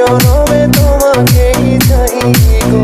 জনমে তোমাকেই চাই গো।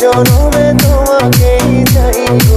জনমে তোমাকেই চাইব।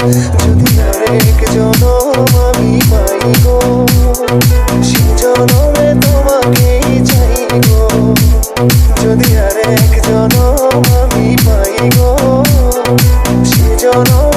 যদি আরেক জনম আমি পাই গো সে জনমে তোমাকেই চাই যদি আরেক জনম আমি পাই সে জনম